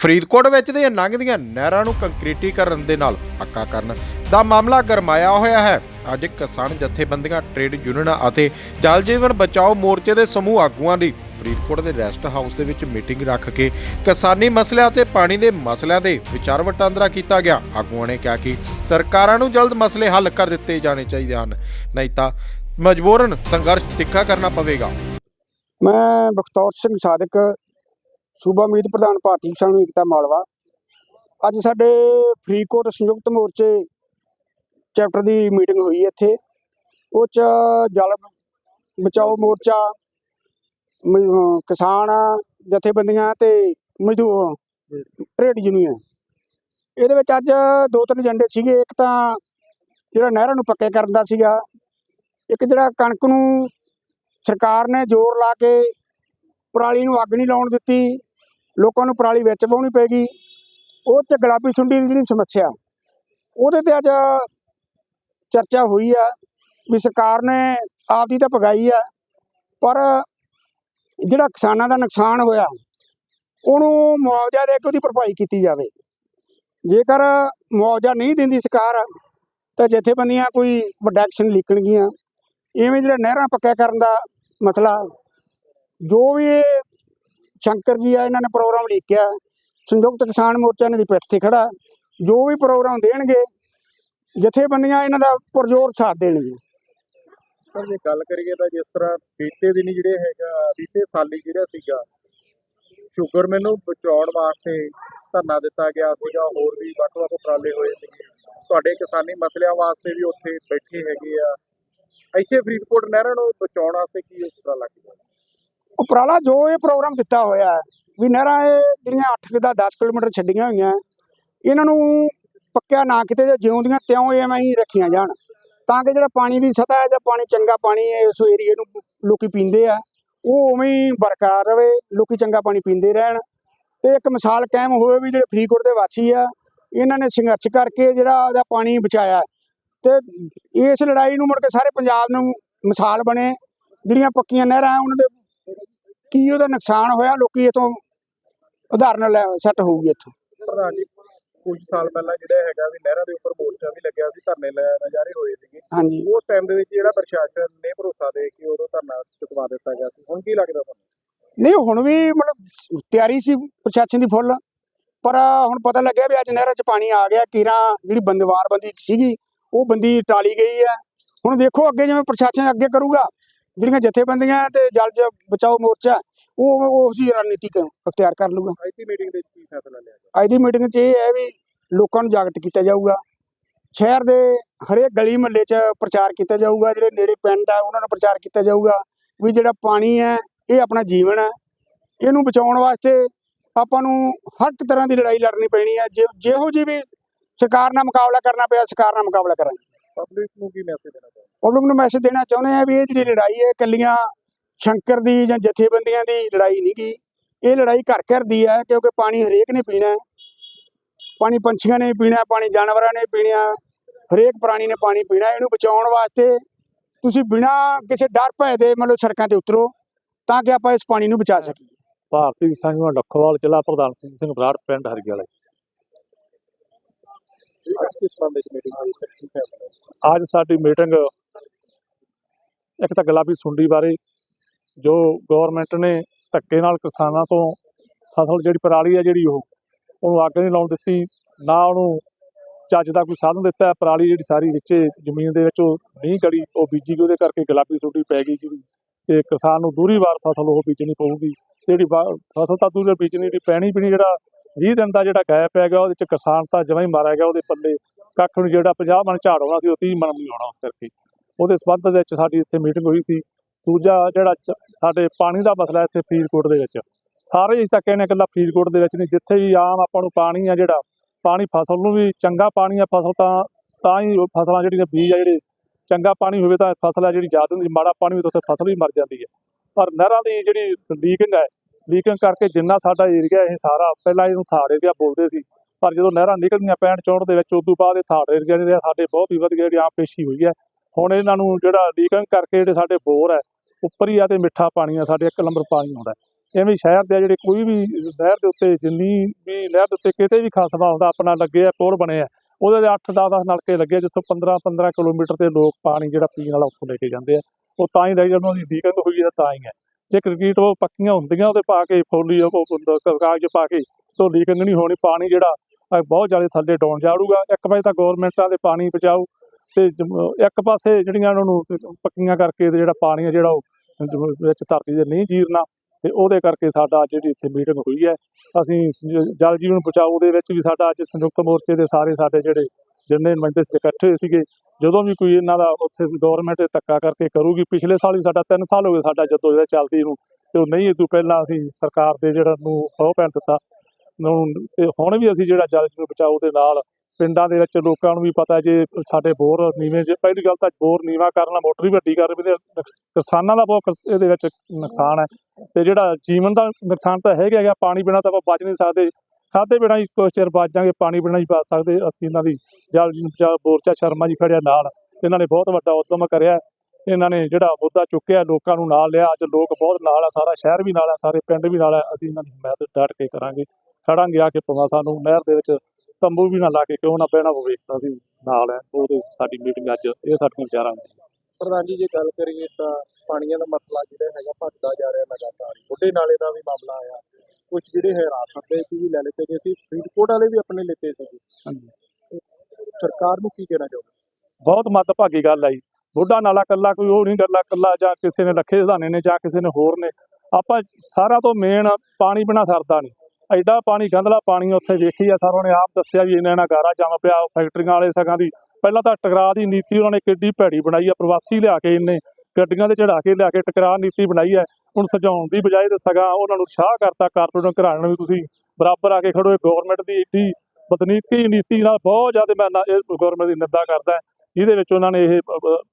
ਫਰੀਦਕੋਟ ਵਿੱਚ ਦੀਆਂ ਲੰਘਦੀਆਂ ਨਹਿਰਾਂ ਨੂੰ ਕੰਕਰੀਟੀਕਰਨ ਦੇ ਨਾਲ ਪੱਕਾ ਕਰਨ ਦਾ ਮਾਮਲਾ ਗਰਮਾਇਆ ਹੋਇਆ ਹੈ। ਅੱਜ ਕਿਸਾਨ ਜਥੇਬੰਦੀਆਂ, ਟ੍ਰੇਡ ਯੂਨੀਅਨਾਂ ਅਤੇ ਜਲ ਜੀਵਨ ਬਚਾਓ ਮੋਰਚੇ ਦੇ ਸਮੂਹ ਆਗੂਆਂ ਦੀ ਫਰੀਦਕੋਟ ਦੇ ਰੈਸਟ ਹਾਊਸ ਦੇ ਵਿੱਚ ਮੀਟਿੰਗ ਰੱਖ ਕੇ ਕਿਸਾਨੀ ਮਸਲਿਆਂ ਅਤੇ ਪਾਣੀ ਦੇ ਮਸਲਿਆਂ ਦੇ ਵਿਚਾਰ ਵਟਾਂਦਰਾ ਕੀਤਾ ਗਿਆ। ਆਗੂਆਂ ਨੇ ਕਿਹਾ ਕਿ ਸਰਕਾਰਾਂ ਨੂੰ ਜਲਦ ਮਸਲੇ ਹੱਲ ਕਰ ਦਿੱਤੇ ਜਾਣੇ ਚਾਹੀਦੇ ਹਨ। ਨਹੀਂ ਤਾਂ ਮਜਬੂਰਨ ਸੰਘਰਸ਼ ਤਿੱਖਾ ਕਰਨਾ ਪਵੇਗਾ। ਮੈਂ ਬਖਤੌਰ ਸਿੰਘ ਸਾਦਕ ਸੂਬਾ ਮੀਤ ਪ੍ਰਧਾਨ ਭਾਰਤੀ ਕਿਸਾਨ ਏਕਤਾ ਮਾਲਵਾ। ਅੱਜ ਸਾਡੇ ਫਰੀਦਕੋਟ ਸੰਯੁਕਤ ਮੋਰਚੇ ਚੈਪਟਰ ਦੀ ਮੀਟਿੰਗ ਹੋਈ ਇੱਥੇ। ਉਹ ਚ ਜਲ ਬਚਾਓ ਮੋਰਚਾ ਕਿਸਾਨ ਜਥੇਬੰਦੀਆਂ ਤੇ ਮਜ਼ਦੂਰ ਟ੍ਰੇਡ ਯੂਨੀਅਨ। ਇਹਦੇ ਵਿੱਚ ਅੱਜ ਦੋ ਤਿੰਨ ਏਜੰਡੇ ਸੀਗੇ। ਇੱਕ ਤਾਂ ਜਿਹੜਾ ਨਹਿਰਾਂ ਨੂੰ ਪੱਕੇ ਕਰਨ ਦਾ ਸੀਗਾ। ਇੱਕ ਜਿਹੜਾ ਕਣਕ ਨੂੰ ਸਰਕਾਰ ਨੇ ਜ਼ੋਰ ਲਾ ਕੇ ਪਰਾਲੀ ਨੂੰ ਅੱਗ ਨਹੀਂ ਲਾਉਣ ਦਿੱਤੀ। ਲੋਕਾਂ ਨੂੰ ਪਰਾਲੀ ਵਿੱਚ ਪਾਉਣੀ ਪੈਗੀ। ਉਹ ਚ ਗੁਲਾਬੀ ਸੁੰਡੀ ਦੀ ਜਿਹੜੀ ਸਮੱਸਿਆ, ਉਹਦੇ ਤੇ ਅੱਜ ਚਰਚਾ ਹੋਈ ਆ ਵੀ ਸਰਕਾਰ ਨੇ ਆਪਦੀ ਤਾਂ ਪਗਾਈ ਆ, ਪਰ ਜਿਹੜਾ ਕਿਸਾਨਾਂ ਦਾ ਨੁਕਸਾਨ ਹੋਇਆ, ਉਹਨੂੰ ਮੁਆਵਜ਼ਾ ਦੇ ਕੇ ਉਹਦੀ ਭਰਪਾਈ ਕੀਤੀ ਜਾਵੇ। ਜੇਕਰ ਮੁਆਵਜ਼ਾ ਨਹੀਂ ਦਿੰਦੀ ਸਰਕਾਰ, ਤਾਂ ਜਥੇਬੰਦੀਆਂ ਕੋਈ ਵੱਡਾ ਐਕਸ਼ਨ ਲਿਖਣਗੀਆਂ ਇਵੇਂ ਜਿਹੜਾ ਨਹਿਰਾਂ ਪੱਕਾ ਕਰਨ ਦਾ ਮਸਲਾ, ਜੋ ਵੀ ਸ਼ੰਕਰ ਜੀ ਆ, ਇਹਨਾਂ ਨੇ ਪ੍ਰੋਗਰਾਮ ਲਿਖਿਆ। ਸੰਯੁਕਤ ਕਿਸਾਨ ਮੋਰਚਾ ਇਹਨਾਂ ਦੀ ਪਿੱਠ ਤੇ ਖੜਾ। ਜੋ ਵੀ ਪ੍ਰੋਗਰਾਮ ਦੇਣਗੇ, ਜਥੇਬੰਦੀਆਂ ਇਹਨਾਂ ਦਾ ਪੁਰਜ਼ੋਰ ਸਾਥ ਦੇਣਗੇ ਸਰ, ਜੇ ਗੱਲ ਕਰੀਏ ਤਾਂ ਜਿਸ ਤਰ੍ਹਾਂ ਬੀਤੇ ਦਿਨੀ ਜਿਹੜੇ ਹੈਗਾ, ਬੀਤੇ ਸਾਲੀ ਜਿਹੜਾ ਸੀਗਾ, ਸ਼ੂਗਰ ਮੈਨੂੰ ਬਚਾਉਣ ਵਾਸਤੇ ਧਰਨਾ ਦਿੱਤਾ ਗਿਆ ਸੀਗਾ, ਹੋਰ ਵੀ ਵੱਖ ਵੱਖ ਉਪਰਾਲੇ ਹੋਏ ਸੀਗੇ। ਤੁਹਾਡੇ ਕਿਸਾਨੀ ਮਸਲਿਆਂ ਵਾਸਤੇ ਵੀ ਉੱਥੇ ਬੈਠੇ ਹੈਗੇ ਆ। ਇੱਥੇ ਫਰੀਦਕੋਟ ਨਹਿਰਾਂ ਨੂੰ ਬਚਾਉਣ ਵਾਸਤੇ ਕੀ ਉਪਰਾਲਾ ਕੀਤਾ? ਉਪਰਾਲਾ ਜੋ ਇਹ ਪ੍ਰੋਗਰਾਮ ਦਿੱਤਾ ਹੋਇਆ ਹੈ, ਵੀ ਨਹਿਰਾਂ ਇਹ ਜਿਹੜੀਆਂ 8 ਦਾ 10 ਕਿਲੋਮੀਟਰ ਛੱਡੀਆਂ ਹੋਈਆਂ, ਇਹਨਾਂ ਨੂੰ ਪੱਕਿਆ ਨਾ ਕਿਤੇ ਜੇ ਜਿਉਂਦੀਆਂ ਤਿਉਂ ਐਵੇਂ ਹੀ ਰੱਖੀਆਂ ਜਾਣ। ਤਾਂ ਕਿ ਜਿਹੜਾ ਪਾਣੀ ਦੀ ਸਤਹ ਹੈ ਜਾਂ ਪਾਣੀ ਚੰਗਾ ਪਾਣੀ ਹੈ ਉਸ ਏਰੀਏ ਨੂੰ ਲੋਕੀ ਪੀਂਦੇ ਆ, ਉਹ ਉਵੇਂ ਹੀ ਬਰਕਰਾਰ ਰਵੇ ਲੋਕੀ ਚੰਗਾ ਪਾਣੀ ਪੀਂਦੇ ਰਹਿਣ। ਤੇ ਇੱਕ ਮਿਸਾਲ ਕਾਇਮ ਹੋਵੇ ਵੀ ਜਿਹੜੇ ਫਰੀਦਕੋਟ ਦੇ ਵਾਸੀ ਆ, ਇਹਨਾਂ ਨੇ ਸੰਘਰਸ਼ ਕਰਕੇ ਜਿਹੜਾ ਉਹਦਾ ਪਾਣੀ ਬਚਾਇਆ। ਤੇ ਇਸ ਲੜਾਈ ਨੂੰ ਮੁੜ ਕੇ ਸਾਰੇ ਪੰਜਾਬ ਨੂੰ ਮਿਸਾਲ ਬਣੇ, ਜਿਹੜੀਆਂ ਪੱਕੀਆਂ ਨਹਿਰਾਂ ਉਹਨਾਂ ਦੇ ਕੀ ਉਹਦਾ ਨੁਕਸਾਨ ਹੋਇਆ? ਲੋਕੀ ਤੋਂ ਉਦਾਹਰਨ ਲੈ ਸੈੱਟ ਹੋਊਗੀ ਇੱਥੋਂ। ਪ੍ਰਧਾਨ ਜੀ ਕੁਝ ਸਾਲ ਪਹਿਲਾਂ ਜਿਹੜਾ ਹੈਗਾ ਵੀ ਨਹਿਰਾਂ ਦੇ ਉੱਪਰ ਮੋਰਚਾ ਵੀ ਲੱਗਿਆ ਸੀ ਧਰਨੇ ਨਜ਼ਾਰੇ ਹੋਏ ਸੀਗੇ। ਹਾਂਜੀ। ਉਸ ਟਾਈਮ ਦੇ ਵਿੱਚ ਜਿਹੜਾ ਪ੍ਰਸ਼ਾਸਨ ਨੇ ਭਰੋਸਾ ਦੇ ਕੇ ਉਦੋਂ ਧਰਨਾ ਚੁਕਵਾ ਦਿੱਤਾ ਗਿਆ ਸੀ। ਹੁਣ ਕੀ ਲੱਗਦਾ ਤੁਹਾਨੂੰ? ਨਹੀਂ ਹੁਣ ਵੀ ਮਤਲਬ ਤਿਆਰੀ ਸੀ ਪ੍ਰਸ਼ਾਸਨ ਦੀ ਫੁੱਲ। ਪਰ ਹੁਣ ਪਤਾ ਲੱਗਿਆ ਵੀ ਅੱਜ ਨਹਿਰਾਂ 'ਚ ਪਾਣੀ ਆ ਗਿਆ ਕੀਰਾਂ ਜਿਹੜੀ ਬੰਦਵਾਰ ਬੰਦੀ ਸੀਗੀ ਉਹ ਬੰਦੀ ਟਾਲੀ ਗਈ ਹੈ। ਹੁਣ ਦੇਖੋ ਅੱਗੇ ਜਿਵੇਂ ਪ੍ਰਸ਼ਾਸਨ ਅੱਗੇ ਕਰੂਗਾ। ਜਿਹੜੀਆਂ ਜਥੇਬੰਦੀਆਂ ਤੇ ਜਲ ਜ- ਬਚਾਓ ਮੋਰਚਾ ਉਹ ਉਸੇ ਰਣਨੀਤੀ ਕ ਅਖਤਿਆਰ ਕਰ ਲੂਗਾ ਅੱਜ ਦੀ ਮੀਟਿੰਗ ਦੇ ਵਿੱਚ ਕੀ ਫੈਸਲਾ ਲਿਆ ਗਿਆ ਅੱਜ ਦੀ ਮੀਟਿੰਗ 'ਚ ਇਹ ਹੈ ਵੀ ਲੋਕਾਂ ਨੂੰ ਜਾਗਰਤ ਕੀਤਾ ਜਾਊਗਾ। ਸ਼ਹਿਰ ਦੇ ਹਰੇਕ ਗਲੀ ਮੁਹੱਲੇ 'ਚ ਪ੍ਰਚਾਰ ਕੀਤਾ ਜਾਊਗਾ ਜਿਹੜੇ ਨੇੜੇ ਪਿੰਡ ਆ ਉਹਨਾਂ ਨੂੰ ਪ੍ਰਚਾਰ ਕੀਤਾ ਜਾਊਗਾ ਵੀ ਜਿਹੜਾ ਪਾਣੀ ਹੈ ਇਹ ਆਪਣਾ ਜੀਵਨ ਹੈ। ਇਹਨੂੰ ਬਚਾਉਣ ਵਾਸਤੇ ਆਪਾਂ ਨੂੰ ਹਰ ਇੱਕ ਤਰ੍ਹਾਂ ਦੀ ਲੜਾਈ ਲੜਨੀ ਪੈਣੀ ਹੈ। ਜਿਹੋ ਜਿਹੀ ਵੀ ਸਰਕਾਰ ਨਾਲ ਮੁਕਾਬਲਾ ਕਰਨਾ ਪਿਆ ਸਰਕਾਰ ਨਾਲ ਮੁਕਾਬਲਾ ਕਰਾਂਗੇ। ਪਬਲਿਕ ਨੂੰ ਕੀ ਮੈਸੇਜ ਦੇਣਾ ਚਾਹੁੰਦੇ? ਪਬਲਿਕ ਨੂੰ ਮੈਸੇਜ ਦੇਣਾ ਚਾਹੁੰਦੇ ਆ ਵੀ ਇਹ ਜਿਹੜੀ ਲੜਾਈ ਹੈ ਇਕੱਲੀਆਂ ਸ਼ੰਕਰ ਦੀ ਜਾਂ ਜਥੇਬੰਦੀਆਂ ਦੀ ਲੜਾਈ ਨਹੀਂ ਗੀ। ਇਹ ਲੜਾਈ ਘਰ ਘਰ ਦੀ ਹੈ ਕਿਉਂਕਿ ਪਾਣੀ ਹਰੇਕ ਨੇ ਪੀਣਾ ਹੈ। ਪਾਣੀ ਪੰਛੀਆਂ ਨੇ ਪੀਣਾ ਪਾਣੀ ਜਾਨਵਰਾਂ ਨੇ ਪੀਣਾ ਹਰੇਕ ਪ੍ਰਾਣੀ ਨੇ ਪਾਣੀ ਪੀਣਾ। ਇਹਨੂੰ ਬਚਾਉਣ ਵਾਸਤੇ ਤੁਸੀਂ ਬਿਨਾਂ ਕਿਸੇ ਡਰ ਭੈ ਦੇ ਮਤਲਬ ਸੜਕਾਂ ਤੇ ਉਤਰੋ ਤਾਂ ਕਿ ਆਪਾਂ ਇਸ ਪਾਣੀ ਨੂੰ ਬਚਾ ਸਕੀਏ। ਭਾਰਤੀ ਸੰਘ ਲੱਖੋਵਾਲ ਜ਼ਿਲ੍ਹਾ ਪ੍ਰਧਾਨ ਸਿੰਘ ਸਿੰਘ ਬਰਾੜ ਪਿੰਡ ਹਰਗਿਆਲੇ ਕਿਸ ਸੰਬੰਧ ਵਿੱਚ ਮੀਟਿੰਗ ਹੋਈ ਤੇ ਫੈਸਲਾ ਅੱਜ ਸਾਡੀ ਮੀਟਿੰਗ ਇੱਕ ਤਾਂ ਗੁਲਾਬੀ ਸੁੰਡੀ ਬਾਰੇ, ਜੋ ਗਵਰਨਮੈਂਟ ਨੇ ਧੱਕੇ ਨਾਲ ਕਿਸਾਨਾਂ ਤੋਂ ਫਸਲ ਜਿਹੜੀ ਪਰਾਲੀ ਹੈ ਜਿਹੜੀ ਉਹ, ਉਹਨੂੰ ਅੱਗ ਨਹੀਂ ਲਾਉਣ ਦਿੱਤੀ, ਨਾ ਉਹਨੂੰ ਚੱਜ ਦਾ ਕੋਈ ਸਾਧਨ ਦਿੱਤਾ, ਪਰਾਲੀ ਜਿਹੜੀ ਸਾਰੀ ਵਿੱਚ ਜ਼ਮੀਨ ਦੇ ਵਿੱਚ ਉਹ ਨਹੀਂ ਗੜੀ ਉਹ ਬੀਜੀ ਗਈ ਉਹਦੇ ਕਰਕੇ ਗੁਲਾਬੀ ਸੁੰਡੀ ਪੈ ਗਈ ਜਿਹੜੀ ਤੇ ਕਿਸਾਨ ਨੂੰ ਦੂਰੀ ਵਾਰ ਫਸਲ ਉਹ ਬੀਜਣੀ ਪਊਗੀ, ਜਿਹੜੀ ਫਸਲ ਤਾਂ ਦੂਰੀ ਬੀਜਣੀ, ਜਿਹੜੀ ਪੈਣੀ ਵੀ ਨਹੀਂ ਜਿਹੜਾ 20 ਦਿਨ ਦਾ ਜਿਹੜਾ ਗੈਪ ਪੈ ਗਿਆ ਉਹਦੇ ਚ ਕਿਸਾਨ ਤਾਂ ਜਮਾਂ ਹੀ ਮਾਰਿਆ ਗਿਆ, ਉਹਦੇ ਪੱਲੇ ਕੱਖ ਨੂੰ ਜਿਹੜਾ 50 ਮਣ ਝਾੜ ਹੋਣਾ ਸੀ, ਉਹ 30 ਮਣ ਨਹੀਂ ਹੋਣਾ ਉਸ ਕਰਕੇ। ਉਹਦੇ ਸਬੰਧ ਦੇ ਵਿੱਚ ਸਾਡੀ ਇੱਥੇ ਮੀਟਿੰਗ ਹੋਈ ਸੀ। ਦੂਜਾ ਜਿਹੜਾ ਚ- ਸਾਡੇ ਪਾਣੀ ਦਾ ਮਸਲਾ ਇੱਥੇ ਫਰੀਦਕੋਟ ਦੇ ਵਿੱਚ। ਸਾਰੇ ਇਸ ਤਾਂ ਕਹਿੰਦੇ ਇਕੱਲਾ ਫਰੀਦਕੋਟ ਦੇ ਵਿੱਚ ਨਹੀਂ, ਜਿੱਥੇ ਵੀ ਆਮ ਆਪਾਂ ਨੂੰ ਪਾਣੀ ਆ ਜਿਹੜਾ, ਪਾਣੀ ਫਸਲ ਨੂੰ ਵੀ ਚੰਗਾ ਪਾਣੀ ਆ ਫਸਲ ਤਾਂ ਤਾਂ ਹੀ ਉਹ ਫਸਲਾਂ ਜਿਹੜੀਆਂ ਬੀਜ ਆ ਜਿਹੜੇ ਚੰਗਾ ਪਾਣੀ ਹੋਵੇ ਤਾਂ ਫਸਲ ਆ ਜਿਹੜੀ ਜ਼ਿਆਦਾ ਹੁੰਦੀ, ਮਾੜਾ ਪਾਣੀ ਹੋਵੇ ਤਾਂ ਉੱਥੇ ਫਸਲ ਵੀ ਮਰ ਜਾਂਦੀ ਹੈ। ਪਰ ਨਹਿਰਾਂ ਦੀ ਜਿਹੜੀ ਲੀਕਿੰਗ ਹੈ ਲੀਕਿੰਗ ਕਰਕੇ ਜਿੰਨਾ ਸਾਡਾ ਏਰੀਆ ਇਹ ਸਾਰਾ ਪਹਿਲਾਂ ਇਹਨੂੰ ਥਾੜ ਏਰੀਆ ਬੋਲਦੇ ਸੀ, ਪਰ ਜਦੋਂ ਨਹਿਰਾਂ ਨਿਕਲਦੀਆਂ ਪੈਣ ਚੌੜ ਦੇ ਵਿੱਚ, ਉਦੋਂ ਬਾਅਦ ਇਹ ਥਾੜ ਏਰੀਆ ਜਿਹੜੇ ਆ, ਸਾਡੇ ਬਹੁਤ ਹੀ ਵਧੀਆ ਜਿਹੜੀ ਆਮ ਪੇਸ਼ੀ ਹੋਈ ਹੈ। ਹੁਣ ਇਹਨਾਂ ਨੂੰ ਜਿਹੜਾ ਲੀਕਿੰਗ ਕਰਕੇ ਜਿਹੜੇ ਸਾਡੇ ਬੋਰ ਹੈ, ਉੱਪਰ ਹੀ ਆ ਤੇ ਮਿੱਠਾ ਪਾਣੀ ਆ, ਸਾਡੇ ਇੱਕ ਨੰਬਰ ਪਾਣੀ ਆਉਂਦਾ ਹੈ। ਐਵੇਂ ਸ਼ਹਿਰ ਦੇ ਆ ਜਿਹੜੇ ਕੋਈ ਵੀ ਨਹਿਰ ਦੇ ਉੱਤੇ ਜਿੰਨੀ ਵੀ ਨਹਿਰ ਦੇ ਉੱਤੇ ਕਿਤੇ ਵੀ ਖਾਸਵਾ ਹੁੰਦਾ, ਆਪਣਾ ਲੱਗੇ ਆ, ਪੁਲ ਬਣੇ ਆ, ਉਹਦੇ ਦੇ 8 10 ਨਲਕੇ ਲੱਗੇ ਜਿੱਥੋਂ 15 15 ਕਿਲੋਮੀਟਰ ਤੇ ਲੋਕ ਪਾਣੀ ਜਿਹੜਾ ਪੀਣ ਵਾਲਾ ਉੱਥੋਂ ਲੈ ਕੇ ਜਾਂਦੇ ਆ। ਉਹ ਤਾਂ ਹੀ ਰਹੀ ਉਹਨਾਂ ਦੀ ਡੀਕਨ ਹੋਈ ਹੈ ਤਾਂ ਹੀ ਹੈ। ਜੇ ਕੰਕਰੀਟ ਉਹ ਪੱਕੀਆਂ ਹੁੰਦੀਆਂ, ਉਹਦੇ ਪਾ ਕੇ ਫੋਲੀ ਉਹ ਕਾਗਜ਼ ਪਾ ਕੇ ਢੋਲੀ ਨਹੀਂ ਹੋਣੀ, ਪਾਣੀ ਜਿਹੜਾ ਬਹੁਤ ਜ਼ਿਆਦਾ ਥੱਲੇ ਡਾਉਣ ਜਾੜੂਗਾ। ਇੱਕ ਪਾਸੇ ਤਾਂ ਗਵਰਨਮੈਂਟਾਂ ਦੇ ਪਾਣੀ ਬਚਾਓ ਤੇ ਜਮ- ਇੱਕ ਪਾਸੇ ਜਿਹੜੀਆਂ ਉਹਨਾਂ ਨੂੰ ਪੱਕੀਆਂ ਕਰਕੇ ਤੇ ਜਿਹੜਾ ਪਾਣੀ ਹੈ ਜਿਹੜਾ ਉਹ ਵਿੱਚ ਧਰਤੀ ਦੇ ਨਹੀਂ ਜੀਰਨਾ ਤੇ ਉਹਦੇ ਕਰਕੇ ਸਾਡਾ ਜਿਹੜੀ ਇੱਥੇ ਮੀਟਿੰਗ ਹੋਈ ਹੈ। ਅਸੀਂ ਜਲ ਜੀਵਨ ਬਚਾਓ ਦੇ ਵਿੱਚ ਵੀ ਸਾਡਾ ਅੱਜ ਸੰਯੁਕਤ ਮੋਰਚੇ ਦੇ ਸਾਰੇ ਸਾਡੇ ਜਿਹੜੇ ਜਿੰਨੇ ਨੁਮਾਇੰਦੇ ਸੀ, ਇਕੱਠੇ ਹੋਏ ਸੀਗੇ ਜਦੋਂ ਵੀ ਕੋਈ ਇਹਨਾਂ ਦਾ ਉੱਥੇ ਗਵਰਨਮੈਂਟ ਧੱਕਾ ਕਰਕੇ ਕਰੂਗੀ, ਪਿਛਲੇ ਸਾਲ ਹੀ ਸਾਡਾ 3 ਸਾਲ ਹੋ ਗਏ ਸਾਡਾ ਜਦੋਂ ਜਿਹੜਾ ਚੱਲਦੀ ਨੂੰ, ਤੇ ਉਹ ਨਹੀਂ ਇਹ ਤੋਂ ਪਹਿਲਾਂ ਅਸੀਂ ਸਰਕਾਰ ਦੇ ਜਿਹੜਾ ਨੂੰ ਬਹੁਤ ਪੈਣ ਦਿੱਤਾ। ਹੁਣ ਵੀ ਅਸੀਂ ਜਿਹੜਾ ਜਲ ਜੀਵਨ ਬਚਾਓ ਦੇ ਨਾਲ ਪਿੰਡਾਂ ਦੇ ਵਿੱਚ ਲੋਕਾਂ ਨੂੰ ਵੀ ਪਤਾ ਜੇ ਸਾਡੇ ਬੋਰ ਨੀਵੇਂ ਜੇ, ਪਹਿਲੀ ਗੱਲ ਤਾਂ ਬੋਰ ਨੀਵਾ ਕਰਨ ਮੋਟਰ ਵੀ ਵੱਡੀ ਕਰ ਵੀ ਕਿਸਾਨਾਂ ਦਾ ਬਹੁਤ ਇਹਦੇ ਵਿੱਚ ਨੁਕਸਾਨ ਹੈ। ਤੇ ਜਿਹੜਾ ਜੀਵਨ ਦਾ ਨੁਕਸਾਨ ਤਾਂ ਹੈਗਾ ਹੈਗਾ ਪਾਣੀ ਬਿਨਾਂ ਤਾਂ ਆਪਾਂ ਬਚ ਨਹੀਂ ਸਕਦੇ। ਖਾਦੇ ਬਿਨਾਂ ਹੀ ਕੁਛ ਚਿਰ ਬਚ ਜਾਾਂਗੇ ਪਾਣੀ ਬਿਨਾਂ ਹੀ ਬਚ ਸਕਦੇ ਅਸੀਂ ਇਹਨਾਂ ਦੀ। ਜਲ ਜੀਵਨ ਬਚਾਓ ਸ਼ਰਮਾ ਜੀ ਖੜਿਆ ਨਾਲ। ਇਹਨਾਂ ਨੇ ਬਹੁਤ ਵੱਡਾ ਉਦਮ ਕਰਿਆ। ਇਹਨਾਂ ਨੇ ਜਿਹੜਾ ਮੁੱਦਾ ਚੁੱਕਿਆ, ਲੋਕਾਂ ਨੂੰ ਨਾਲ ਲਿਆ। ਅੱਜ ਲੋਕ ਬਹੁਤ ਨਾਲ ਆ, ਸਾਰਾ ਸ਼ਹਿਰ ਵੀ ਨਾਲ ਆ, ਸਾਰੇ ਪਿੰਡ ਵੀ ਨਾਲ ਆ। ਅਸੀਂ ਇਹਨਾਂ ਦੀ ਹਮਾਇਤ ਡਟ ਕੇ ਕਰਾਂਗੇ। ਖੜਾਂਗੇ ਆ ਕੇ ਪਵਾ ਸਾਨੂੰ ਨਹਿਰ ਦੇ ਵਿੱਚ ਤੰਬੂ ਵੀ ਨਾ ਲਾ ਕੇ ਕਿਉਂ ਨਾ ਪੈਣਾ ਹੋਵੇ ਅਸੀਂ ਨਾਲ ਹੈ ਉਹਦੇ ਸਾਡੀ ਮੀਟਿੰਗ ਅੱਜ ਇਹ ਸਾਡੀਆਂ ਵਿਚਾਰਾਂ ਨੇ ਪ੍ਰਧਾਨ ਜੀ, ਜੇ ਗੱਲ ਕਰੀਏ ਤਾਂ ਪਾਣੀਆਂ ਦਾ ਮਸਲਾ ਜਿਹੜਾ ਹੈਗਾ ਭੱਜਦਾ ਜਾ ਰਿਹਾ ਲਗਾਤਾਰ। ਬੁੱਢੇ ਨਾਲੇ ਦਾ ਵੀ ਮਾਮਲਾ ਆਇਆ। ਕੁਝ ਜਿਹੜੇ ਹੈ ਰਾਸਤ ਦੇ ਵੀ ਲੈ ਲਿੱਤੇ ਗਏ ਸੀ ਫਰੀਦਕੋਟ ਵਾਲੇ ਵੀ ਆਪਣੇ ਲਿੱਤੇ ਸੀ ਹਾਂਜੀ। ਸਰਕਾਰ ਨੂੰ ਕੀ ਕਹਿਣਾ ਚਾਹੁੰਦੇ ਬਹੁਤ ਮੱਦਭਾਗੀ ਗੱਲ ਆਈ ਬੁੱਢਾ ਨਾਲਾ ਕੱਲਾ ਕੋਈ ਉਹ ਨਹੀਂ ਗੱਲਾ ਕੱਲਾ ਜਾਂ ਕਿਸੇ ਨੇ ਲੱਖੇ ਸਧਾਨੇ ਨੇ ਜਾਂ ਕਿਸੇ ਨੇ ਹੋਰ ਨੇ। ਆਪਾਂ ਸਾਰਾ ਤੋਂ ਮੇਨ ਪਾਣੀ ਬਿਨਾ ਸਰਦਾ ਨਹੀਂ। ਐਡਾ ਪਾਣੀ ਗੰਦਲਾ ਪਾਣੀ ਉੱਥੇ ਵੇਖੀ ਆ ਸਾਰੋਂ ਨੇ ਆਪ ਦੱਸਿਆ ਵੀ ਇਹਨਾਂ ਨਾਲ ਗਾਰਾ ਜੰਮ ਪਿਆ ਫੈਕਟਰੀਆਂ ਵਾਲੇ ਸਗਾਂ ਦੀ। ਪਹਿਲਾਂ ਤਾਂ ਟਕਰਾਅ ਦੀ ਨੀਤੀ ਉਹਨਾਂ ਨੇ ਕਿੱਡੀ ਭੈੜੀ ਬਣਾਈ ਆ ਪ੍ਰਵਾਸੀ ਲਿਆ ਕੇ ਇੰਨੇ ਗੱਡੀਆਂ ਤੇ ਚੜਾ ਕੇ ਲਿਆ ਕੇ ਟਕਰਾਅ ਨੀਤੀ ਬਣਾਈ ਹੈ ਹੁਣ ਸਜਾਉਣ ਦੀ ਬਜਾਏ ਤੇ ਸਗਾਂ ਉਹਨਾਂ ਨੂੰ ਸ਼ਾਹ ਕਰਤਾ ਕਾਰਪੋਰੇਟ ਘਰਾਣਿਆਂ ਨੂੰ ਵੀ ਤੁਸੀਂ ਬਰਾਬਰ ਆ ਕੇ ਖੜੋ, ਇਹ ਗਵਰਨਮੈਂਟ ਦੀ ਏਡੀ ਬਦਨੀਤੀ ਨੀਤੀ ਨਾਲ ਬਹੁਤ ਜ਼ਿਆਦਾ ਮੈਂ ਨਾ- ਇਹ ਗਵਰਨਮੈਂਟ ਦੀ ਨਿੰਦਾ ਕਰਦਾ ਜਿਹਦੇ ਵਿੱਚ ਉਹਨਾਂ ਨੇ ਇਹ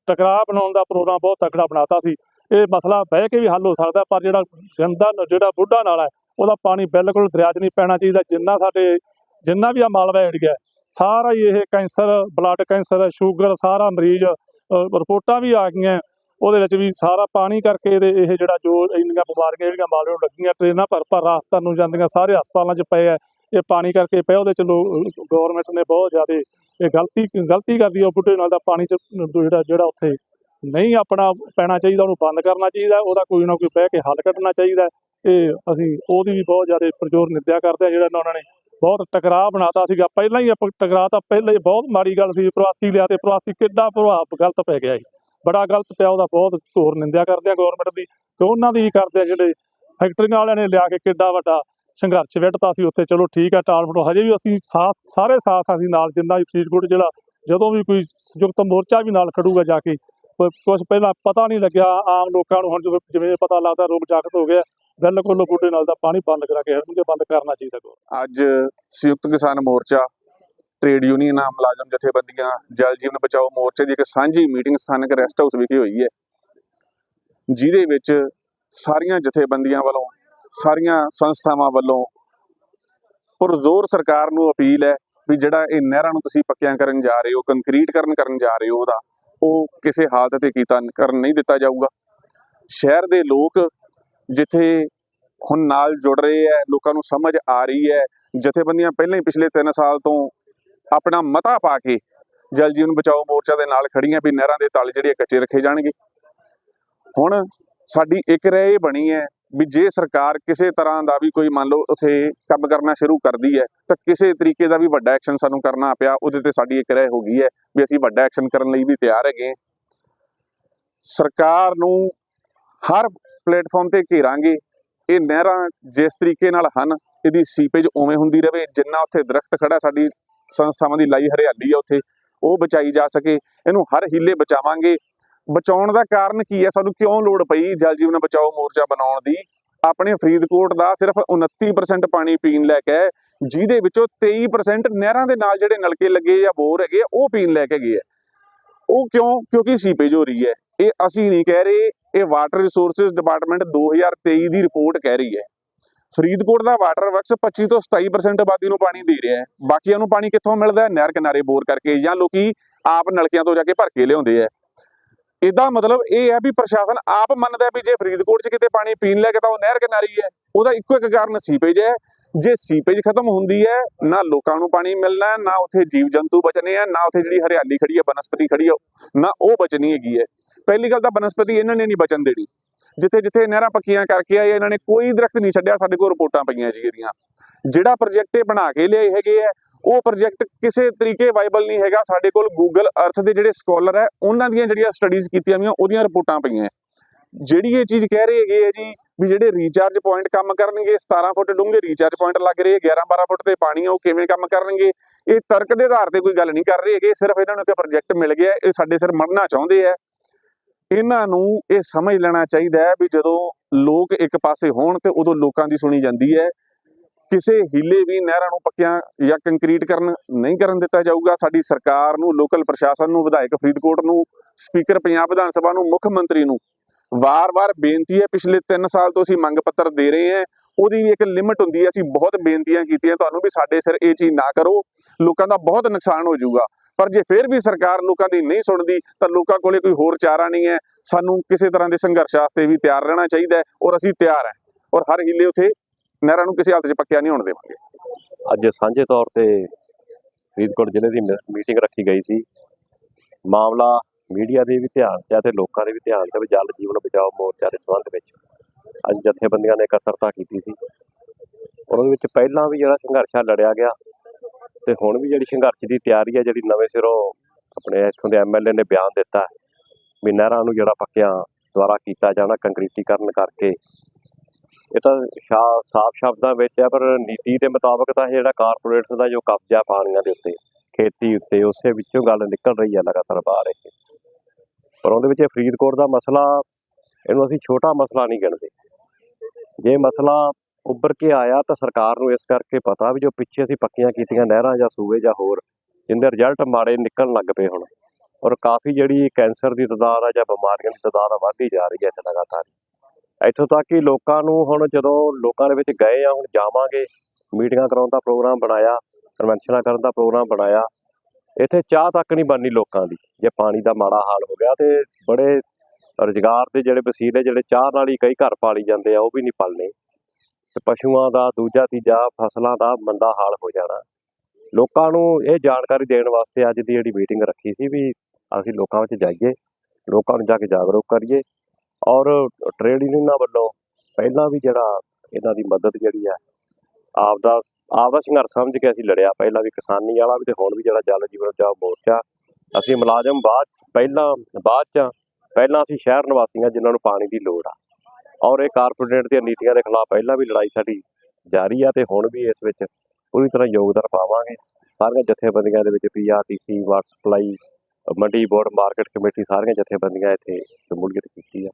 ਟਕਰਾਅ ਬਣਾਉਣ ਦਾ ਪ੍ਰੋਗਰਾਮ ਬਹੁਤ ਤਕੜਾ ਬਣਾਤਾ ਸੀ। ਇਹ ਮਸਲਾ ਬਹਿ ਕੇ ਵੀ ਹੱਲ ਹੋ ਸਕਦਾ ਪਰ ਜਿਹੜਾ ਗੰਦਾ ਜਿਹੜਾ ਬੁੱਢਾ ਨਾਲਾ ਹੈ, ਉਹਦਾ ਪਾਣੀ ਬਿਲਕੁਲ ਦਰਿਆ 'ਚ ਨਹੀਂ ਪੈਣਾ ਚਾਹੀਦਾ, ਜਿੰਨਾ ਸਾਡੇ, ਜਿੰਨਾ ਵੀ ਆ ਮਾਲਵਾ ਏਰੀਆ ਸਾਰਾ ਹੀ ਇਹ ਕੈਂਸਰ, ਬਲੱਡ ਕੈਂਸਰ, ਸ਼ੂਗਰ, ਸਾਰਾ ਮਰੀਜ਼ ਰਿਪੋਰਟਾਂ ਵੀ ਆ ਗਈਆਂ ਉਹਦੇ ਵਿੱਚ ਵੀ ਸਾਰਾ ਪਾਣੀ ਕਰਕੇ ਇਹਦੇ ਇਹ ਜਿਹੜਾ ਜੋ ਇੰਨੀਆਂ ਬਿਮਾਰੀਆਂ ਜਿਹੜੀਆਂ ਮਾਲਵੇ ਨੂੰ ਲੱਗੀਆਂ, ਟ੍ਰੇਨਾਂ ਭਰ ਭਰ ਰਾਸਤਾਂ ਨੂੰ ਜਾਂਦੀਆਂ, ਸਾਰੇ ਹਸਪਤਾਲਾਂ 'ਚ ਪਏ ਆ। ਇਹ ਪਾਣੀ ਕਰਕੇ ਪਏ ਉਹਦੇ 'ਚ ਲੋਕ ਗਵਰਨਮੈਂਟ ਨੇ ਬਹੁਤ ਜ਼ਿਆਦਾ ਇਹ ਗਲਤੀ ਗਲਤੀ ਕਰਦੀ ਹੈ ਉਹ ਬੁੱਢੇ ਨਾਲ ਦਾ ਪਾਣੀ 'ਚ ਜਿਹੜਾ ਜਿਹੜਾ ਉੱਥੇ ਨਹੀਂ ਆਪਣਾ ਪੈਣਾ ਚਾਹੀਦਾ, ਉਹਨੂੰ ਬੰਦ ਕਰਨਾ ਚਾਹੀਦਾ, ਉਹਦਾ ਕੋਈ ਨਾ ਕੋਈ ਬਹਿ ਕੇ ਹੱਲ ਕੱਢਣਾ ਚਾਹੀਦਾ। ਇਹ ਅਸੀਂ ਉਹਦੀ ਵੀ ਬਹੁਤ ਜ਼ਿਆਦਾ ਪ੍ਰਜੋਰ ਨਿੰਦਿਆ ਕਰਦੇ ਆ, ਜਿਹੜਾ ਉਹਨਾਂ ਨੇ ਬਹੁਤ ਟਕਰਾਅ ਬਣਾਤਾ ਸੀਗਾ। ਪਹਿਲਾਂ ਹੀ ਆਪਾਂ ਟਕਰਾਅ ਤਾਂ ਪਹਿਲਾਂ ਹੀ, ਬਹੁਤ ਮਾੜੀ ਗੱਲ ਸੀ, ਪ੍ਰਵਾਸੀ ਲਿਆ ਤੇ ਪ੍ਰਵਾਸੀ ਕਿੱਡਾ ਪ੍ਰਭਾਵ, ਗਲਤ ਪੈ ਗਿਆ ਸੀ। ਬੜਾ ਗਲਤ ਪਿਆ, ਉਹਦਾ ਬਹੁਤ ਘੋਰ ਨਿੰਦਿਆ ਕਰਦੇ ਆ ਗਵਰਨਮੈਂਟ ਦੀ ਤੇ ਉਹਨਾਂ ਦੀ ਵੀ ਕਰਦੇ ਆ ਜਿਹੜੇ ਫੈਕਟਰੀਆਂ ਵਾਲਿਆਂ ਨੇ ਲਿਆ ਕੇ ਕਿੱਡਾ ਵੱਡਾ ਸੰਘਰਸ਼ ਵਿੱਢਤਾ ਸੀ ਉੱਥੇ। ਚਲੋ ਠੀਕ ਆ, ਟਾਲ ਮਟੋ ਹਜੇ ਵੀ ਅਸੀਂ ਸਾਥ, ਸਾਰੇ ਸਾਥ ਅਸੀਂ ਨਾਲ, ਜਿੰਨਾ ਵੀ ਫਰੀਦਕੋਟ ਜਿਹੜਾ ਜਦੋਂ ਵੀ ਕੋਈ ਸੰਯੁਕਤ ਮੋਰਚਾ ਵੀ ਨਾਲ ਖੜੂਗਾ ਜਾ ਕੇ ਕੁਝ ਪਹਿਲਾਂ ਪਤਾ ਨਹੀਂ ਲੱਗਿਆ, ਆਮ ਲੋਕਾਂ ਨੂੰ ਹੁਣ ਜਦੋਂ ਜਿਵੇਂ ਪਤਾ ਲੱਗਦਾ ਰੋਗ ਜਾਗਤ ਹੋ ਗਿਆ, ਬਿਲਕੁਲ ਉਹ ਨਾਲ ਦਾ ਪਾਣੀ ਬੰਦ ਕਰਾ ਕੇ ਹਟਣਗੇ, ਬੰਦ ਕਰਨਾ ਚਾਹੀਦਾ ਅੱਜ ਸੰਯੁਕਤ ਕਿਸਾਨ ਮੋਰਚਾ ਟ੍ਰੇਡ ਯੂਨੀਅਨਾਂ ਮੁਲਾਜ਼ਮ ਜਥੇਬੰਦੀਆਂ, ਜਲ ਜੀਵਨ ਬਚਾਓ ਮੋਰਚੇ ਦੀ ਇੱਕ ਸਾਂਝੀ ਮੀਟਿੰਗ ਸਥਾਨਕ ਰੈਸਟ ਹਾਊਸ ਵਿਖੇ ਹੋਈ ਹੈ। ਜਿਹਦੇ ਵਿੱਚ ਸਾਰੀਆਂ ਜਥੇਬੰਦੀਆਂ ਵੱਲੋਂ, ਸਾਰੀਆਂ ਸੰਸਥਾਵਾਂ ਵੱਲੋਂ ਪੁਰਜ਼ੋਰ ਸਰਕਾਰ ਨੂੰ ਅਪੀਲ ਹੈ ਵੀ ਜਿਹੜਾ ਇਹ ਨਹਿਰਾਂ ਨੂੰ ਤੁਸੀਂ ਪੱਕਿਆਂ ਕਰਨ ਜਾ ਰਹੇ ਹੋ ਕੰਕਰੀਟਕਰਨ ਕਰਨ ਜਾ ਰਹੇ ਹੋ ਉਹਦਾ, ਉਹ ਕਿਸੇ ਹਾਲਤ ਤੇ ਕੀਤਾ ਕਰਨ ਨਹੀਂ ਦਿੱਤਾ ਜਾਊਗਾ। ਸ਼ਹਿਰ ਦੇ ਲੋਕ ਜਿੱਥੇ ਹੁਣ ਨਾਲ ਜੁੜ ਰਹੇ ਹੈ, ਲੋਕਾਂ ਨੂੰ ਸਮਝ ਆ ਰਹੀ ਹੈ, ਜਥੇਬੰਦੀਆਂ ਪਹਿਲਾਂ ਹੀ ਪਿਛਲੇ 3 ਸਾਲ ਤੋਂ ਆਪਣਾ ਮਤਾ ਪਾ ਕੇ ਜਲ ਜੀਵਨ ਬਚਾਓ ਮੋਰਚਾ ਦੇ ਨਾਲ ਖੜੀਆਂ ਵੀ ਨਹਿਰਾਂ ਦੇ ਤਲ ਜਿਹੜੇ ਕੱਚੇ ਰੱਖੇ ਜਾਣਗੇ ਹੁਣ ਸਾਡੀ ਇੱਕ ਰਹਿ ਇਹ ਬਣੀ ਹੈ ਵੀ ਜੇ ਸਰਕਾਰ ਕਿਸੇ ਤਰ੍ਹਾਂ ਦਾ ਵੀ ਕੋਈ ਮੰਨ ਲਓ ਉਥੇ ਕੰਮ ਕਰਨਾ ਸ਼ੁਰੂ ਕਰਦੀ ਹੈ, ਤਾਂ ਕਿਸੇ ਤਰੀਕੇ ਦਾ ਵੀ ਵੱਡਾ ਐਕਸ਼ਨ ਸਾਨੂੰ ਕਰਨਾ ਪਿਆ, ਉਹਦੇ ਤੇ ਸਾਡੀ ਇੱਕ ਰਹਿ ਹੋ ਗਈ ਹੈ ਵੀ ਅਸੀਂ ਵੱਡਾ ਐਕਸ਼ਨ ਕਰਨ ਲਈ ਵੀ ਤਿਆਰ ਹੈਗੇ ਹਾਂ। ਸਰਕਾਰ ਨੂੰ ਹਰ ਪਲੇਟਫਾਰਮ ਤੇ ਘੇਰਾਂਗੇ, ਇਹ ਨਹਿਰਾਂ ਜਿਸ ਤਰੀਕੇ ਨਾਲ ਹਨ, ਇਹਦੀ ਸੀਪੇਜ ਉਵੇਂ ਹੁੰਦੀ ਰਹੇ ਜਿੰਨਾ ਉੱਥੇ ਦਰਖਤ ਖੜਾ ਸਾਡੀ ਸੰਸਥਾਵਾਂ ਦੀ ਲਾਈ ਹਰਿਆਲੀ ਆ ਉੱਥੇ ਉਹ ਬਚਾਈ ਜਾ ਸਕੇ। ਇਹਨੂੰ ਹਰ ਹੀਲੇ ਬਚਾਵਾਂਗੇ। ਬਚਾਉਣ ਦਾ ਕਾਰਨ ਕੀ ਹੈ ਸਾਨੂੰ ਕਿਉਂ ਲੋੜ ਪਈ ਜਲ ਜੀਵਨ ਬਚਾਓ ਮੋਰਚਾ ਬਣਾਉਣ ਦੀ? ਆਪਣੇ ਫਰੀਦਕੋਟ ਦਾ ਸਿਰਫ 29% ਪਾਣੀ ਪੀਣ ਲੈ ਕੇ ਜਿਹਦੇ ਵਿੱਚੋਂ 23% ਨਹਿਰਾਂ ਦੇ ਨਾਲ ਜਿਹੜੇ ਨਲਕੇ ਲੱਗੇ ਜਾਂ ਬੋਰ ਹੈਗੇ ਆ, ਉਹ ਪੀਣ ਲੈ ਕੇ ਗਏ ਹੈ ਉਹ ਕਿਉਂ? ਕਿਉਂਕਿ ਸੀਪੇਜ ਹੋ ਰਹੀ ਹੈ। ਇਹ ਅਸੀਂ ਨਹੀਂ ਕਹਿ ਰਹੇ ਇਹ ਵਾਟਰ ਰਿਸੋਰਸਸ ਡਿਪਾਰਟਮੈਂਟ 2023 ਦੀ ਰਿਪੋਰਟ ਕਹਿ ਰਹੀ ਹੈ। ਫਰੀਦਕੋਟ ਦਾ ਵਾਟਰ ਵਰਕਸ 25 ਤੋਂ 27% ਆਬਾਦੀ ਨੂੰ ਪਾਣੀ ਦੇ ਰਿਹਾ ਹੈ। ਬਾਕੀਆਂ ਨੂੰ ਪਾਣੀ ਕਿੱਥੋਂ ਮਿਲਦਾ ਹੈ? ਨਹਿਰ ਕਿਨਾਰੇ ਬੋਰ ਕਰਕੇ ਜਾਂ ਲੋਕੀ ਆਪ ਨਲਕਿਆਂ ਤੋਂ ਜਾ ਕੇ ਭਰ ਕੇ ਲਿਆਉਂਦੇ ਆ ਇਹਦਾ ਮਤਲਬ ਇਹ ਹੈ ਵੀ ਪ੍ਰਸ਼ਾਸਨ ਆਪ ਮੰਨਦਾ ਵੀ ਜੇ ਫਰੀਦਕੋਟ 'ਚ ਕਿਤੇ ਪਾਣੀ ਪੀਣ ਲੱਗੇ ਤਾਂ ਉਹ ਨਹਿਰ ਕਿਨਾਰੀ ਹੈ। ਉਹਦਾ ਇੱਕੋ ਇੱਕ ਕਾਰਨ ਸੀਪੇਜ ਹੈ। ਜੇ ਸੀਪੇਜ ਖਤਮ ਹੁੰਦੀ ਹੈ, ਨਾ ਲੋਕਾਂ ਨੂੰ ਪਾਣੀ ਮਿਲਣਾ, ਨਾ ਉੱਥੇ ਜੀਵ ਜੰਤੂ ਬਚਣੇ ਆ ਨਾ ਉੱਥੇ ਜਿਹੜੀ ਹਰਿਆਲੀ ਖੜੀ ਹੈ, ਬਨਸਪਤੀ ਖੜੀ ਹੈ, ਨਾ ਉਹ ਬਚਣੀ ਹੈਗੀ ਹੈ। ਪਹਿਲੀ ਗੱਲ ਤਾਂ ਬਨਸਪਤੀ ਇਹਨਾਂ ਨੇ ਨਹੀਂ ਬਚਣ ਦੇਣੀ। ਜਿੱਥੇ ਜਿੱਥੇ ਨਹਿਰਾਂ ਪੱਕੀਆਂ ਕਰਕੇ ਆਏ ਇਹਨਾਂ ਨੇ ਕੋਈ ਦਰਖਤ ਨਹੀਂ ਛੱਡਿਆ, ਸਾਡੇ ਕੋਲ ਰਿਪੋਰਟਾਂ ਪਈਆਂ ਜੀ ਇਹਦੀਆਂ। ਜਿਹੜਾ ਪ੍ਰੋਜੈਕਟ ਇਹ ਬਣਾ ਕੇ ਲਿਆਏ ਹੈਗੇ ਆ, ਉਹ ਪ੍ਰੋਜੈਕਟ ਕਿਸੇ ਤਰੀਕੇ ਵਾਇਬਲ ਨਹੀਂ ਹੈਗਾ। ਸਾਡੇ ਕੋਲ ਗੂਗਲ ਅਰਥ ਦੇ ਜਿਹੜੇ ਸਕਾਲਰ ਹੈ ਉਹਨਾਂ ਦੀਆਂ ਜਿਹੜੀਆਂ ਸਟੱਡੀਜ਼ ਕੀਤੀਆਂ ਹੋਈਆਂ, ਉਹਦੀਆਂ ਰਿਪੋਰਟਾਂ ਪਈਆਂ ਜਿਹੜੀ ਇਹ ਚੀਜ਼ ਕਹਿ ਰਹੇ ਹੈਗੀ ਹੈ ਜੀ, ਵੀ ਜਿਹੜੇ ਰੀਚਾਰਜ ਪੁਆਇੰਟ ਕੰਮ ਕਰਨਗੇ 17 ਫੁੱਟ ਡੂੰਘੇ ਰੀਚਾਰਜ ਪੁਆਇੰਟ ਲੱਗ ਰਹੇ 11 12 ਫੁੱਟ ਤੇ ਪਾਣੀ ਆ, ਉਹ ਕਿਵੇਂ ਕੰਮ ਕਰਨਗੇ? ਇਹ ਤਰਕ ਦੇ ਆਧਾਰ ਤੇ ਕੋਈ ਗੱਲ ਨਹੀਂ ਕਰ ਰਹੇ ਹੈਗੇ, ਸਿਰਫ ਇਹਨਾਂ ਨੂੰ ਇੱਕ ਪ੍ਰੋਜੈਕਟ ਮਿਲ ਗਿਆ, ਇਹ ਸਾਡੇ ਸਿਰ ਮੜਨਾ ਚਾਹੁੰਦੇ ਆ। ਇਹਨਾਂ ਨੂੰ ਇਹ ਸਮਝ ਲੈਣਾ ਚਾਹੀਦਾ ਹੈ ਵੀ ਜਦੋਂ ਲੋਕ ਇੱਕ ਪਾਸੇ ਹੋਣ ਤੇ ਉਦੋਂ ਲੋਕਾਂ ਦੀ ਸੁਣੀ ਜਾਂਦੀ ਹੈ, ਕਿਸੇ ਹੀਲੇ ਵੀ ਨਹਿਰਾਂ ਨੂੰ ਪੱਕਿਆਂ ਜਾਂ ਕੰਕਰੀਟ ਕਰਨ ਨਹੀਂ ਕਰਨ ਦਿੱਤਾ ਜਾਊਗਾ। ਸਾਡੀ ਸਰਕਾਰ ਨੂੰ, ਲੋਕਲ ਪ੍ਰਸ਼ਾਸਨ ਨੂੰ, ਵਿਧਾਇਕ ਫਰੀਦਕੋਟ ਨੂੰ, ਸਪੀਕਰ ਪੰਜਾਬ ਵਿਧਾਨ ਸਭਾ ਨੂੰ, ਮੁੱਖ ਮੰਤਰੀ ਨੂੰ ਵਾਰ-ਵਾਰ ਬੇਨਤੀ ਹੈ, ਪਿਛਲੇ 3 ਸਾਲ ਤੋਂ ਅਸੀਂ ਮੰਗ ਪੱਤਰ ਦੇ ਰਹੇ ਹਾਂ। ਉਹਦੀ ਵੀ ਇੱਕ ਲਿਮਟ ਹੁੰਦੀ ਹੈ, ਅਸੀਂ ਬਹੁਤ ਬੇਨਤੀਆਂ ਕੀਤੀਆਂ, ਤੁਹਾਨੂੰ ਵੀ ਸਾਡੇ ਸਿਰ ਇਹ ਚੀਜ਼ ਨਾ ਕਰੋ। ਲੋਕਾਂ ਦਾ ਬਹੁਤ ਨੁਕਸਾਨ ਹੋ ਜਾਊਗਾ। ਪਰ ਜੇ ਫਿਰ ਵੀ ਸਰਕਾਰ ਲੋਕਾਂ ਦੀ ਨਹੀਂ ਸੁਣਦੀ, ਤਾਂ ਲੋਕਾਂ ਕੋਲੇ ਕੋਈ ਹੋਰ ਚਾਰਾ ਨਹੀਂ ਹੈ। ਸਾਨੂੰ ਕਿਸੇ ਤਰ੍ਹਾਂ ਦੇ ਸੰਘਰਸ਼ ਵਾਸਤੇ ਵੀ ਤਿਆਰ ਰਹਿਣਾ ਚਾਹੀਦਾ ਔਰ ਅਸੀਂ ਤਿਆਰ ਹਾਂ। ਔਰ ਹਰ ਹੀਲੇ ਉਥੇ ਨਹਿਰਾਂ ਨੂੰ ਕਿਸੇ ਹਾਲਤ 'ਚ ਪੱਕਿਆ ਨਹੀਂ ਹੋਣ ਦੇਵਾਂਗੇ। ਅੱਜ ਸਾਂਝੇ ਤੌਰ ਤੇ ਫਰੀਦਕੋਟ ਜ਼ਿਲ੍ਹੇ ਦੀ ਮ- ਮੀਟਿੰਗ ਰੱਖੀ ਗਈ ਸੀ। ਮਾਮਲਾ ਮੀਡੀਆ ਦੇ ਵੀ ਧਿਆਨ 'ਚ ਹੈ ਤੇ ਲੋਕਾਂ ਦੇ ਵੀ ਧਿਆਨ 'ਚ ਵੀ ਜਲ ਜੀਵਨ ਬਚਾਓ ਮੋਰਚਾ ਦੇ ਸੰਬੰਧ ਵਿੱਚ। ਅੱਜ ਜਥੇਬੰਦੀਆਂ ਨੇ ਇਕੱਤਰਤਾ ਕੀਤੀ ਸੀ। ਔਰ ਉਹਦੇ ਵਿੱਚ ਪਹਿਲਾਂ ਵੀ ਜਿਹੜਾ ਸੰਘਰਸ਼ ਆ, ਲੜਿਆ ਗਿਆ। ਤੇ ਹੁਣ ਵੀ ਜਿਹੜੀ ਸੰਘਰਸ਼ ਦੀ ਤਿਆਰੀ ਹੈ ਜਿਹੜੀ ਨਵੇਂ ਸਿਰੋਂ ਆਪਣੇ ਇੱਥੋਂ ਦੇ ਐਮਐਲਏ ਨੇ ਬਿਆਨ ਦਿੱਤਾ ਵੀ ਨਹਿਰਾਂ ਨੂੰ ਜਿਹੜਾ ਪੱਕਿਆ ਦੁਆਰਾ ਕੀਤਾ ਜਾਣਾ ਕੰਕਰੀਟੀਕਰਨ ਕਰਕੇ, ਇਹ ਤਾਂ ਸ਼ਾ- ਸਾਫ਼ ਸ਼ਬਦਾਂ ਵਿੱਚ ਹੈ ਪਰ ਨੀਤੀ ਦੇ ਮੁਤਾਬਕ ਤਾਂ ਇਹ ਜਿਹੜਾ ਕਾਰਪੋਰੇਟਸ ਦਾ ਜੋ ਕਬਜ਼ਾ ਪਾਣੀਆਂ ਦੇ ਉੱਤੇ, ਖੇਤੀ ਉੱਤੇ, ਉਸੇ ਵਿੱਚੋਂ ਗੱਲ ਨਿਕਲ ਰਹੀ ਹੈ ਲਗਾਤਾਰ ਬਾਹਰ ਇਹ। ਪਰ ਉਹਦੇ ਵਿੱਚ ਫਰੀਦਕੋਟ ਦਾ ਮਸਲਾ, ਇਹਨੂੰ ਅਸੀਂ ਛੋਟਾ ਮਸਲਾ ਨਹੀਂ ਗਿਣਦੇ। ਜੇ ਮਸਲਾ ਉੱਭਰ ਕੇ ਆਇਆ ਤਾਂ ਸਰਕਾਰ ਨੂੰ ਇਸ ਕਰਕੇ ਪਤਾ ਵੀ ਜੋ ਪਿੱਛੇ ਅਸੀਂ ਪੱਕੀਆਂ ਕੀਤੀਆਂ ਨਹਿਰਾਂ ਜਾਂ ਸੂਏ ਜਾਂ ਹੋਰ, ਜਿੰਦੇ ਰਿਜ਼ਲਟ ਮਾੜੇ ਨਿਕਲਣ ਲੱਗ ਪਏ ਹੁਣ। ਔਰ ਕਾਫੀ ਜਿਹੜੀ ਕੈਂਸਰ ਦੀ ਤਦਾਦ ਆ ਜਾਂ ਬਿਮਾਰੀਆਂ ਦੀ ਤਦਾਦ ਆ, ਵੱਧਦੀ ਜਾ ਰਹੀ ਹੈ ਇੱਥੇ ਲਗਾਤਾਰ। ਇੱਥੋਂ ਤੱਕ ਕਿ ਲੋਕਾਂ ਨੂੰ ਹੁਣ ਜਦੋਂ ਲੋਕਾਂ ਦੇ ਵਿੱਚ ਗਏ ਆ, ਹੁਣ ਜਾਵਾਂਗੇ, ਮੀਟਿੰਗਾਂ ਕਰਾਉਣ ਦਾ ਪ੍ਰੋਗਰਾਮ ਬਣਾਇਆ ਕਨਵੈਨਸ਼ਨਾਂ ਕਰਨ ਦਾ ਪ੍ਰੋਗਰਾਮ ਬਣਾਇਆ, ਇੱਥੇ ਚਾਹ ਤੱਕ ਨਹੀਂ ਬਣਨੀ ਲੋਕਾਂ ਦੀ। ਜੇ ਪਾਣੀ ਦਾ ਮਾੜਾ ਹਾਲ ਹੋ ਗਿਆ ਤੇ ਬੜੇ ਰੁਜ਼ਗਾਰ ਦੇ ਜਿਹੜੇ ਵਸੀਲੇ ਜਿਹੜੇ ਚਾਹ ਨਾਲ ਹੀ ਕਈ ਘਰ ਪਾਲੀ ਜਾਂਦੇ ਆ, ਉਹ ਵੀ ਨਹੀਂ ਪਲਨੇ। ਤੇ ਪਸ਼ੂਆਂ ਦਾ ਦੂਜਾ ਤੀਜਾ ਫਸਲਾਂ ਦਾ ਮੰਦਾ ਹਾਲ ਹੋ ਜਾਣਾ। ਲੋਕਾਂ ਨੂੰ ਇਹ ਜਾਣਕਾਰੀ ਦੇਣ ਵਾਸਤੇ ਅੱਜ ਦੀ ਜਿਹੜੀ ਮੀਟਿੰਗ ਰੱਖੀ ਸੀ ਵੀ ਅਸੀਂ ਲੋਕਾਂ ਵਿੱਚ ਜਾਈਏ, ਲੋਕਾਂ ਨੂੰ ਜਾ ਕੇ ਜਾਗਰੂਕ ਕਰੀਏ ਔਰ ਟ੍ਰੇਡ ਯੂਨੀਅਨਾਂ ਵੱਲੋਂ ਪਹਿਲਾਂ ਵੀ ਜਿਹੜਾ ਇਹਨਾਂ ਦੀ ਮਦਦ ਜਿਹੜੀ ਆ ਆਪ ਦਾ ਆਪ ਦਾ ਸੰਘਰਸ਼ ਸਮਝ ਕੇ ਅਸੀਂ ਲੜਿਆ। ਪਹਿਲਾਂ ਵੀ ਕਿਸਾਨੀ ਵਾਲਾ ਵੀ ਤੇ ਹੁਣ ਵੀ ਜਿਹੜਾ ਜਲ ਜੀਵਨ ਬਚਾਓ ਮੋਰਚਾ, ਅਸੀਂ ਮੁਲਾਜ਼ਮ ਬਾਅਦ, ਪਹਿਲਾਂ, ਬਾਅਦ ਚ ਪਹਿਲਾਂ ਅਸੀਂ ਸ਼ਹਿਰ ਨਿਵਾਸੀਆਂ ਜਿਨ੍ਹਾਂ ਨੂੰ ਪਾਣੀ ਦੀ ਲੋੜ ਆ। ਔਰ ਇਹ ਕਾਰਪੋਰੇਟ ਦੀਆਂ ਨੀਤੀਆਂ ਦੇ ਖਿਲਾਫ ਪਹਿਲਾਂ ਵੀ ਲੜਾਈ ਸਾਡੀ ਜਾਰੀ ਆ ਤੇ ਹੁਣ ਵੀ ਇਸ ਵਿੱਚ ਪੂਰੀ ਤਰ੍ਹਾਂ ਯੋਗਦਾਨ ਪਾਵਾਂਗੇ। ਸਾਰੀਆਂ ਜਥੇਬੰਦੀਆਂ ਦੇ ਵਿੱਚ PRTC water supply mandi board market committee ਸਾਰੀਆਂ ਜਥੇਬੰਦੀਆਂ ਇੱਥੇ ਸ਼ਮੂਲੀਅਤ ਕੀਤੀ ਆ।